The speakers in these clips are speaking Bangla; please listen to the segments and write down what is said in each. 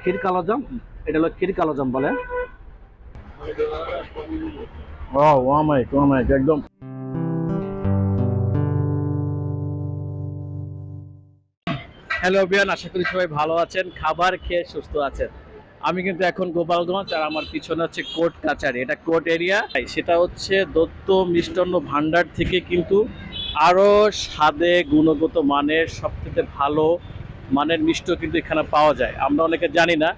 ক্ষীর কালোজাম এটা হলো ক্ষীর কালোজাম বলে ও ওয়ামাইক ওয়ামাইক একদম। হ্যালো বিয়ান আশা করি সবাই ভালো আছেন খাবার খেয়ে সুস্থ আছেন। আমি কিন্তু এখন গোপালগঞ্জ আর আমার পিছনে হচ্ছে কোর্ট কাচারি এটা কোর্ট এরিয়া। সেটা হচ্ছে দত্ত মিষ্টান্ন ভান্ডার থেকে কিন্তু আরও স্বাদে গুণগত মানের সবথেকে ভালো মানের মিষ্ট কিন্তু এখানে পাওয়া যায়। আমরা অনেকে জানি না।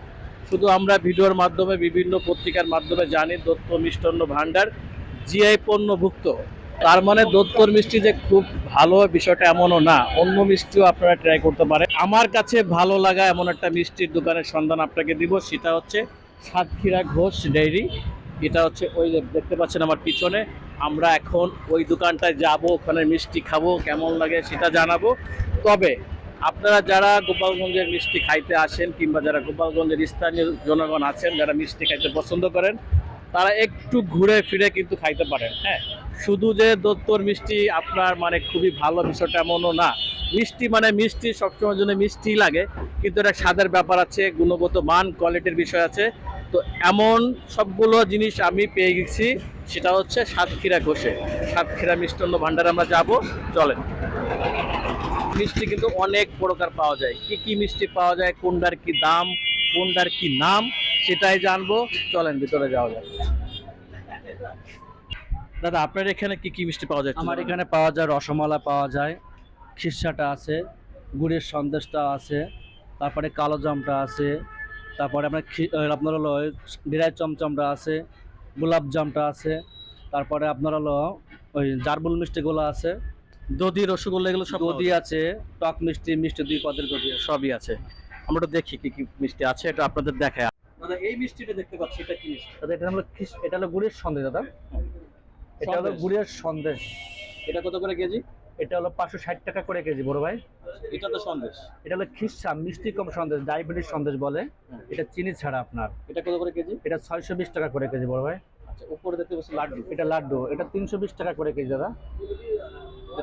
শুধু আমরা ভিডিওর মাধ্যমে, বিভিন্ন পত্রিকার মাধ্যমে জানি দত্ত মিষ্টান্ন ভাণ্ডার জিআই পণ্যভুক্ত। তার মানে দত্তর মিষ্টি যে খুব ভালো, বিষয়টা এমনও না। অন্য মিষ্টিও আপনারা ট্রাই করতে পারেন। আমার কাছে ভালো লাগা এমন একটা মিষ্টির দোকানের সন্ধান আপনাকে দিব। সেটা হচ্ছে সাতক্ষীরা ঘোষ ডেইরি। এটা হচ্ছে ওই দেখতে পাচ্ছেন আমার পিছনে। আমরা এখন ওই দোকানটায় যাব, ওখানে মিষ্টি খাব, কেমন লাগে সেটা জানাব। তবে আপনারা যারা গোপালগঞ্জের মিষ্টি খাইতে আসেন কিংবা যারা গোপালগঞ্জের স্থানীয় জনগণ আছেন, যারা মিষ্টি খাইতে পছন্দ করেন, তারা একটু ঘুরে ফিরে কিন্তু খাইতে পারেন হ্যাঁ? শুধু যে দত্তর মিষ্টি আপনার মানে খুবই ভালো বিষয়টা এমনও না। মিষ্টি মানে মিষ্টি সবসময়ের জন্য মিষ্টি লাগে, কিন্তু এটা স্বাদের ব্যাপার আছে, গুণগত মান, কোয়ালিটির বিষয় আছে। তো এমন সবগুলো জিনিস আমি পেয়ে গেছি, সেটা হচ্ছে সাতক্ষীরা ঘষে। সাতক্ষীরা মিষ্টান্ন ভাণ্ডারে আমরা যাব, চলেন। মিষ্টি কিন্তু অনেক প্রকার পাওয়া যায়। কি কি মিষ্টি পাওয়া যায় কোনটার কি দাম কোনটার কি নাম সেটাই জানব। চলেন ভিতরে যাওয়া যাক। দাদা আপনার এখানে কি কি মিষ্টি পাওয়া যায় আমার এখানে পাওয়া যায় রসমালাই পাওয়া যায় খিসাটা আছে গুড়ের সন্দেশটা আছে তারপরে কালো জামটা আছে তারপরে আপনার আপনার হলো ডিরাই চমচমটা আছে গোলাপ জামটা আছে তারপরে আপনার হলো ওই জারবুল মিষ্টিগুলো আছে দধি রসগোল্লা এগুলো সব দধি আছে টক মিষ্টি মিষ্টি দুই পদের দধি সবই আছে। আমরা তো দেখি কি কি মিষ্টি আছে এটা আপনাদের দেখায়। দাদা এই মিষ্টিটা দেখতে পাচ্ছি এটা কি মিষ্টি? দাদা এটা হলো এটা হলো গুড়ের সন্দেশ দাদা। এটা হলো গুড়ের সন্দেশ। এটা কত করে কেজি? এটা হলো পাঁচশো ষাট টাকা করে কেজি বড় ভাই। এটা তো সন্দেশ। এটা হলো খিসা মিষ্টি কম সন্দেশ ডায়াবেটিস সন্দেশ বলে। এটা চিনি ছাড়া আপনার। এটা কত করে কেজি? এটা ছয়শো বিশ টাকা করে কেজি বড় ভাই। আচ্ছা উপরে দেখতে পাচ্ছি লাড্ডু। এটা লাড্ডু এটা তিনশো বিশ টাকা করে কেজি দাদা।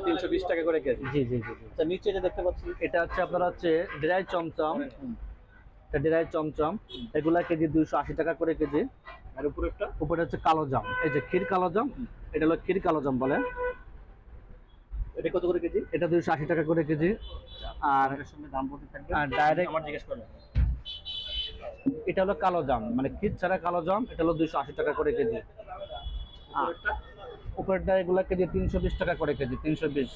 তিনশো বিশ টাকা করে কেজি। জি জি জি আচ্ছা নিচে যে দেখতে পাচ্ছি এটা হচ্ছে আপনার হচ্ছে ড্রাই চমচম। এটা ড্রাই চমচম। এগুলা কেজি দুইশো আশি টাকা করে কেজি। আর উপরেরটা উপরে হচ্ছে কালো জাম। এই যে ক্ষীর কালো জাম এটা হলো ক্ষীর কালো জাম বলে। এটা কত করে কেজি? এটা দুইশো আশি টাকা করে কেজি। আর এর সঙ্গে দাম বলতে থাকবে। আর ডাইরেক্ট আমার জিজ্ঞেস করেন এটা হলো কালো জাম। মানে ক্ষীর ছাড়া কালো জাম এটা হলো দুইশো আশি টাকা করে কেজি। আর উপরেরটা? এগুলা কেজি তিনশো বিশ টাকা করে কেজি তিনশো বিশ।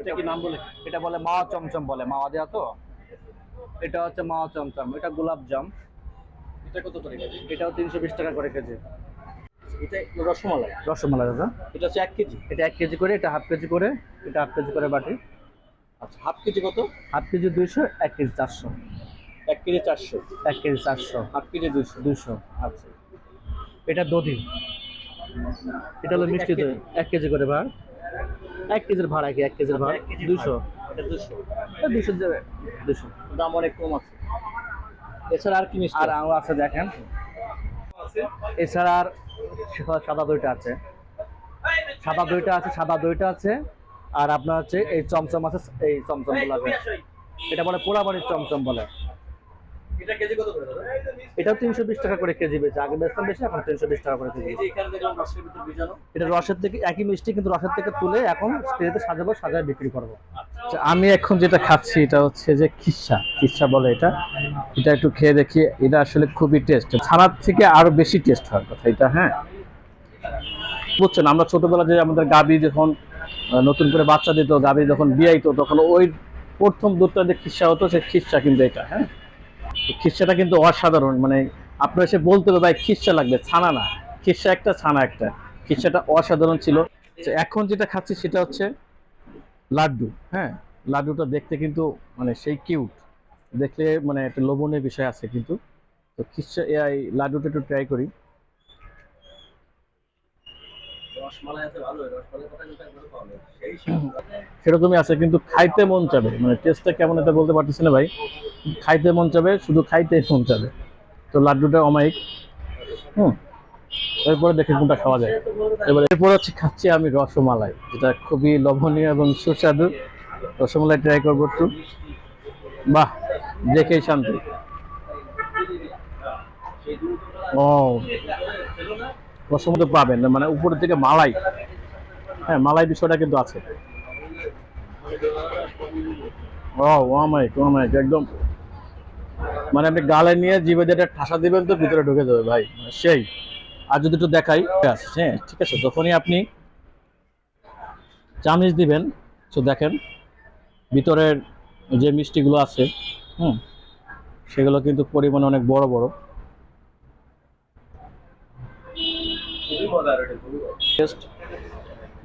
এটা কি নাম বলে? এটা বলে মাওয়া চমচম বলে মাওয়া দেওয়া তো? এটা হচ্ছে মাওয়া চমচম এটা গোলাপ জাম। এটা কত করে কেজি? এটাও তিনশো বিশ টাকা করে কেজি। এটা রসমালাই। রসমালাই দাদা। এটা হচ্ছে এক কেজি? এটা এক কেজি করে এটা হাফ কেজি করে এটা হাফ কেজি করে বাটি। আচ্ছা হাফ কেজি কত? হাফ কেজি দুইশো এক কেজি চারশো। এক কেজি চারশো। এক কেজি চারশো। হাফ কেজি দুইশো। দুইশো। আচ্ছা। এটা দধি। এটা হলো মিষ্টি দই? এক কেজি করে ভাড়। এক কেজির ভাড়া কি? এক কেজির ভাড়া? দুশো দুইশো। যাবে দুইশো। দাম অনেক কম আছে। এছাড়া আর কি মিষ্টি? আর আরও আছে দেখেন। এছাড়া আর সাদা- সাদা দইটা আছে। সাদা দইটা আছে সাদা দইটা আছে। আর আপনার হচ্ছে এই চমচম আছে এই চমচমগুলো আছে। এটা বলে পোড়াবাড়ির চমচম বলে এটা কেজি কত করে দাদা এটাও তিনশো বিশ টাকা করে কেজি বেশি আগে বেচতাম বেশি এখন তিনশো বিশ টাকা করে কেজি এটা রসের থেকে একই মিষ্টি কিন্তু রসের থেকে তুলে এখন স্টেজে সাজাবো সাজায় বিক্রি করব। আচ্ছা, আমি এখন যেটা খাচ্ছি এটা হচ্ছে যে খিসা। খিসা বলে এটা। এটা একটু খেয়ে দেখি এটা আসলে খুবই টেস্ট ছানার থেকে আরও বেশি টেস্ট হওয়ার কথা এটা হ্যাঁ? বুঝছেন আমরা ছোটবেলা যে আমাদের গাবি যখন নতুন করে বাচ্চা দিত গাবি যখন বিয়াইতো তখন ওই প্রথম দুধটা যে খিসা হতো সে খিসা কিন্তু এটা হ্যাঁ? খিসাটা কিন্তু অসাধারণ মানে আপনার এসে বলতে হবে, ভাই খিসা লাগবে, ছানা না খিসা একটা, ছানা একটা। খিসাটা অসাধারণ ছিল। এখন যেটা খাচ্ছি সেটা হচ্ছে লাড্ডু হ্যাঁ? লাড্ডুটা দেখতে কিন্তু মানে সেই কিউট দেখলে মানে একটা লোভনীয় বিষয় আছে কিন্তু। তো খিসা এই লাড্ডুটা একটু ট্রাই করি। সেরকমই আছে কিন্তু খাইতে মন চাবে। মানে টেস্টটা কেমন এটা বলতে পারতেছি না ভাই। খাইতে মন চাবে শুধু খাইতে মন চাবে। তো লাড্ডুটা অমায়িক। হুম। এরপরে দেখে কোনটা খাওয়া যায়। এবার এরপর হচ্ছে খাচ্ছি আমি রসমালাই যেটা খুবই লবণীয় এবং সুস্বাদু। রসমালাই ট্রাই করব একটু। বাহ দেখেই শান্তি। ও রসমতো পাবেন মানে উপরের থেকে মালাই। হ্যাঁ মালাই বিষয়টা কিন্তু আছে। ও একদম। মানে আপনি গালে নিয়ে জিভে একটা ঠাসা দিবেন তো ভিতরে ঢুকে যাবে ভাই মানে সেই। আর যদি একটু দেখাই হ্যাঁ ঠিক আছে, যখনই আপনি চামিচ দিবেন, তো দেখেন, ভিতরের যে মিষ্টিগুলো আছে, হুম, সেগুলো কিন্তু পরিমাণে অনেক বড় বড়।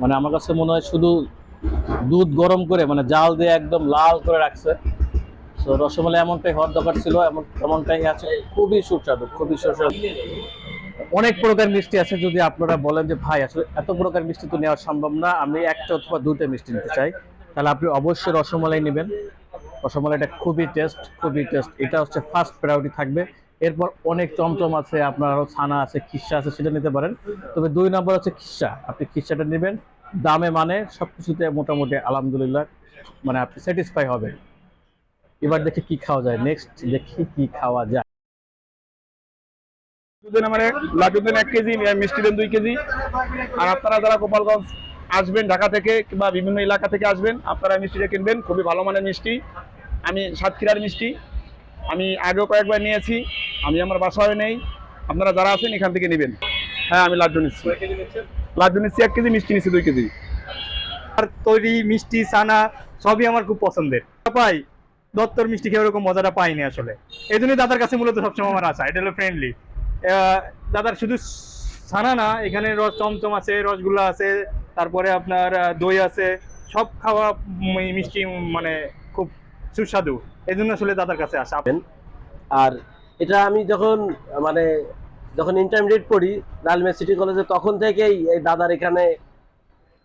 মানে আমার কাছে মনে হয় শুধু দুধ গরম করে মানে জাল দিয়ে একদম লাল করে রাখছে। তো রসমালাই এমনটাই হওয়ার দরকার ছিল, এমন এমনটাই আছে। খুবই সুস্বাদু খুবই সুস্বাদু। অনেক প্রকার মিষ্টি আছে, যদি আপনারা বলেন যে, ভাই, আসলে এত প্রকার মিষ্টি তো নেওয়া সম্ভব না, আমি একটা অথবা দুটো মিষ্টি নিতে চাই। তাহলে আপনি অবশ্যই রসমালাই নেবেন। রসমালাইটা খুবই টেস্ট খুবই টেস্ট এটা হচ্ছে ফার্স্ট প্রায়োরিটি থাকবে। এরপর অনেক চমচম আছে, আপনার আরও ছানা আছে, খিসা আছে, সেটা নিতে পারেন। তবে দুই নম্বর হচ্ছে খিসা। আপনি খিসাটা নেবেন, দামে মানে সব কিছুতে মোটামুটি আলহামদুলিল্লাহ মানে আপনি স্যাটিসফাই হবেন। এবার দেখি কি খাওয়া যায়। নেক্সট দেখি কি খাওয়া যায়। এক কেজি, মিষ্টি দুই কেজি। আর আপনারা যারা আসবেন, ঢাকা থেকে কিংবা বিভিন্ন এলাকা থেকে আসবেন, আপনারা মিষ্টিটা কিনবেন। খুবই ভালো মানের মিষ্টি। আমি সাতক্ষীরার মিষ্টি। আমি আগেও কয়েকবার নিয়েছি। আমি আমার বাসায় নেই। আপনারা যারা আছেন এখান থেকে নেবেন। হ্যাঁ আমি লাড্ডু নিচ্ছি। লাড্ডু নিচ্ছি এক কেজি মিষ্টি নিচ্ছি দুই কেজি। আর তৈরি মিষ্টি ছানা সবই আমার খুব পছন্দের। পাই দত্তর মিষ্টি খেয়ে ওরকম মজাটা পাইনি আসলে। এই জন্যই দাদার কাছে মূলত সবসময় আমার আশা এটা হলো ফ্রেন্ডলি দাদার শুধু ছানা না এখানে রস চমচম আছে রসগোল্লা আছে তারপরে আপনার দই আছে সব খাওয়া মিষ্টি মানে খুব সুস্বাদু। এই জন্য আসলে দাদার কাছে আসা। আর এটা আমি যখন মানে যখন ইন্টারমিডিয়েট পড়ি লালমে সিটি কলেজে তখন থেকেই এই দাদার এখানে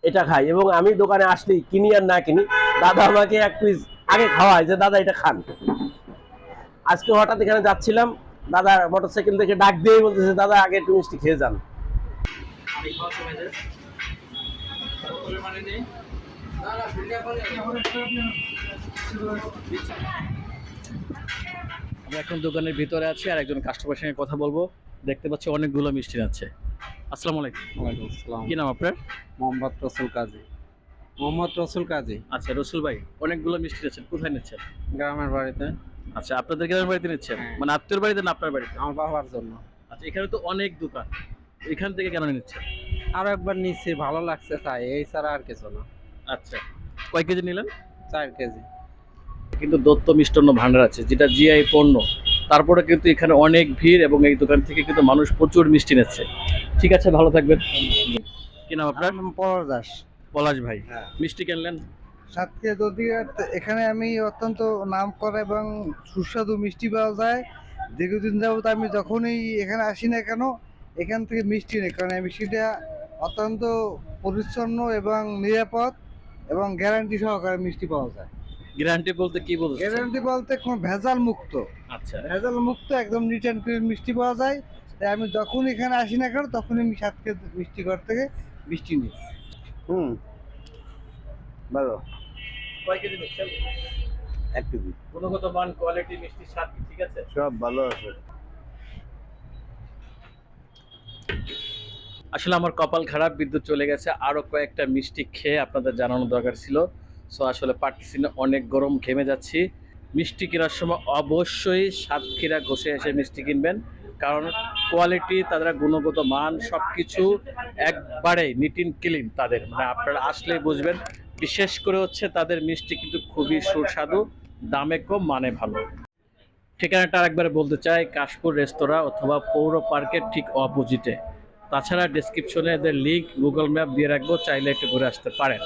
এটা খাই। এবং আমি দোকানে আসলেই কিনি আর না কিনি, দাদা আমাকে এক পিস আগে খাওয়ায় যে, দাদা, এটা খান। আজকে হঠাৎ এখানে যাচ্ছিলাম, দাদা মোটরসাইকেল থেকে ডাক দিয়েই বলতেছে, দাদা, আগে একটু মিষ্টি খেয়ে যান। আমি এখন দোকানের ভিতরে আছি আর একজন কাস্টমারের সঙ্গে কথা বলব। দেখতে পাচ্ছি অনেকগুলো মিষ্টি আছে। আসসালামু আলাইকুম। ওয়ালাইকুম আসসালাম। কি নাম আপনার? মোহাম্মদ রসুল কাজী। মোহাম্মদ রসুল কাজী। আচ্ছা রসুল ভাই অনেকগুলো মিষ্টি আছেন কোথায় নিচ্ছেন? গ্রামের বাড়িতে। আচ্ছা আপনাদের গ্রামের বাড়িতে নিচ্ছেন? হ্যাঁ। মানে আত্মীয় বাড়িতে না আপনার বাড়িতে? আমার বাবার জন্য। আচ্ছা এখানে তো অনেক দোকান। এখান থেকে কেন নিচ্ছেন? আরও একবার নিচ্ছি ভালো লাগছে তাই এই ছাড়া আর কিছু না। আচ্ছা কয় কেজি নিলেন? চার কেজি। কিন্তু দত্ত মিষ্টান্ন ভান্ডার আছে যেটা জিআই পণ্য। তারপরে কিন্তু এখানে অনেক ভিড় এবং এই দোকান থেকে কিন্তু মানুষ প্রচুর মিষ্টি নিচ্ছে। ঠিক আছে ভালো থাকবেন। কি নাম আপনার? পলাশ দাস। পলাশ ভাই। হ্যাঁ। মিষ্টি কিনলেন? সাতকে যদি এখানে আমি অত্যন্ত নাম করা এবং সুস্বাদু মিষ্টি পাওয়া যায়। দীর্ঘদিন যাবত আমি যখনই এখানে আসি না কেন এখান থেকে মিষ্টি নেই কারণ এই মিষ্টিটা অত্যন্ত পরিচ্ছন্ন এবং নিরাপদ এবং গ্যারান্টি সহকারে মিষ্টি পাওয়া যায়। গ্যারান্টি বলতে কি বলছেন গ্যারান্টি বলতে কোনো ভেজাল মুক্ত আচ্ছা। ভেজাল মুক্ত একদম নিট অ্যান্ড ক্লিন মিষ্টি পাওয়া যায়। তাই আমি যখন এখানে আসি না কেন তখনই আমি সাতকে মিষ্টি ঘর থেকে মিষ্টি নিই। হুম। ভালো। কয় কেজি নিচ্ছেন? এক কেজি। গুণগত মান কোয়ালিটি মিষ্টি স্বাদ ঠিক আছে? সব ভালো আছে। আসলে আমার কপাল খারাপ বিদ্যুৎ চলে গেছে। আরও কয়েকটা মিষ্টি খেয়ে আপনাদের জানানো দরকার ছিল। সো আসলে পারতেছি অনেক গরম ঘেমে যাচ্ছি। মিষ্টি কেনার সময় অবশ্যই সাতক্ষীরা ঘষে এসে মিষ্টি কিনবেন। কারণ কোয়ালিটি তাদের গুণগত মান সব কিছু একবারে নিট ইন ক্লিন তাদের। মানে আপনারা আসলেই বুঝবেন। বিশেষ করে হচ্ছে তাদের মিষ্টি কিন্তু খুবই সুস্বাদু, দামে কম মানে ভালো। ঠিকানাটা আরেকবার বলতে চাই, কাশপুর রেস্তোরাঁ অথবা পৌর পার্কের ঠিক অপোজিটে তাছাড়া ডেসক্রিপশনে এদের লিঙ্ক গুগল ম্যাপ দিয়ে রাখব, চাইলে একটু ঘুরে আসতে পারেন।